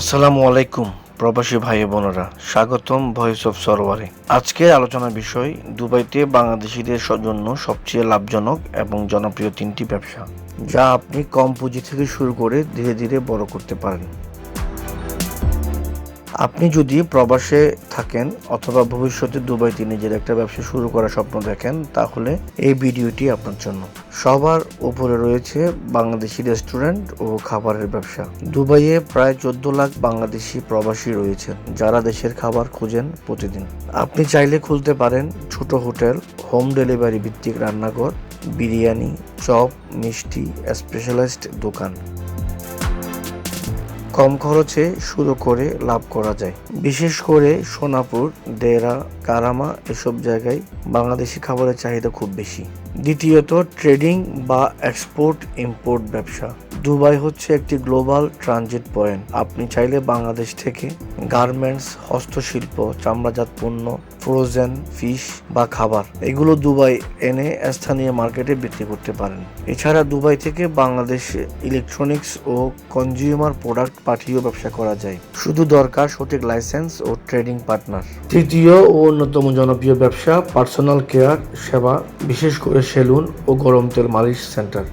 আসসালামু আলাইকুম, প্রবাসী ভাই বোনেরা। স্বাগতম ভয়েস অফ সরোয়ারে আজকের আলোচনার বিষয়, দুবাইতে বাংলাদেশিদের জন্য সবচেয়ে লাভজনক এবং জনপ্রিয় তিনটি ব্যবসা, যা আপনি কম পুঁজি থেকে শুরু করে ধীরে ধীরে বড় করতে পারেন। আপনি যদি প্রবাসে থাকেন অথবা ভবিষ্যতে দুবাইতে নিজের একটা ব্যবসা শুরু করার স্বপ্ন দেখেন, তাহলে এই ভিডিওটি আপনার জন্য। সবার উপরে রয়েছে বাংলাদেশি রেস্টুরেন্ট ও খাবারের ব্যবসা। দুবাইয়ে প্রায় চোদ্দ লাখ বাংলাদেশি প্রবাসী রয়েছেন যারা দেশের খাবার খোঁজেন প্রতিদিন। আপনি চাইলে খুলতে পারেন ছোট হোটেল, হোম ডেলিভারি ভিত্তিক রান্নাঘর, বিরিয়ানি, চপ, মিষ্টি, স্পেশালাইজড দোকান। কম খরচে শুরু করে লাভ করা যায়। বিশেষ করে সোনাপুর, দেরা, কারামা এসব জায়গায় বাংলাদেশি খাবারের চাহিদা খুব বেশি। দ্বিতীয়ত, ট্রেডিং বা এক্সপোর্ট ইম্পোর্ট ব্যবসা। দুবাই হচ্ছে একটি গ্লোবাল ট্রানজিট পয়েন্ট। আপনি চাইলে বাংলাদেশ থেকে গার্মেন্টস, হস্তশিল্প, চামড়াজাত পণ্য, ফ্রোজেন, ফিশ বা খাবার এগুলো দুবাই এনে স্থানীয় মার্কেটে বিক্রি করতে পারেন। এছাড়া দুবাই থেকে বাংলাদেশে ইলেকট্রনিক্স ও কনজিউমার প্রোডাক্ট পাঠিয়েও ব্যবসা করা যায়। শুধু দরকার সঠিক লাইসেন্স ও ট্রেডিং পার্টনার তৃতীয় ও অন্যতম জনপ্রিয় ব্যবসা পার্সোনাল কেয়ার সেবা, বিশেষ করে সেলুন ও গরম তেল মালিশ সেন্টার।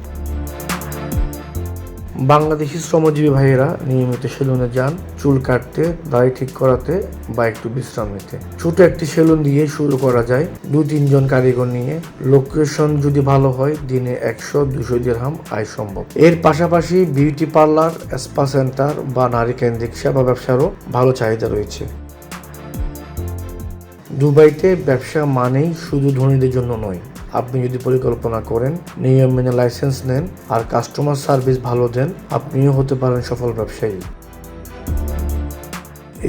বাংলাদেশি শ্রমজীবী ভাইয়েরা নিয়মিত সেলুনে যান, চুল কাটতে, দাড়ি ঠিক করাতে বা একটু বিশ্রাম নিতে। ছোট একটি সেলুন দিয়ে শুরু করা যায়। দু তিনজন কারিগর নিয়ে। লোকেশন যদি ভালো হয়, দিনে একশো দুশো দিরহাম আয় সম্ভব। এর পাশাপাশি বিউটি পার্লার, স্পা সেন্টার বা নারী কেন্দ্রিক সেবা ব্যবসারও ভালো চাহিদা রয়েছে। দুবাইতে ব্যবসা মানেই শুধু ধনীদের জন্য নয় আপনি যদি পরিকল্পনা করেন, নিয়ম মেনে লাইসেন্স নেন আর কাস্টমার সার্ভিস ভালো দেন, আপনিও হতে পারেন সফল ব্যবসায়ী।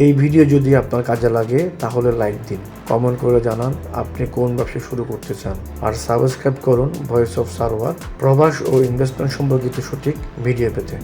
এই ভিডিও যদি আপনার কাজে লাগে, তাহলে লাইক দিন। কমেন্ট করে জানান আপনি কোন ব্যবসা শুরু করতে চান। আর সাবস্ক্রাইব করুন ভয়েস অফ সার্ভার প্রবাস ও ইনভেস্টমেন্ট সম্পর্কিত সঠিক ভিডিও পেতে।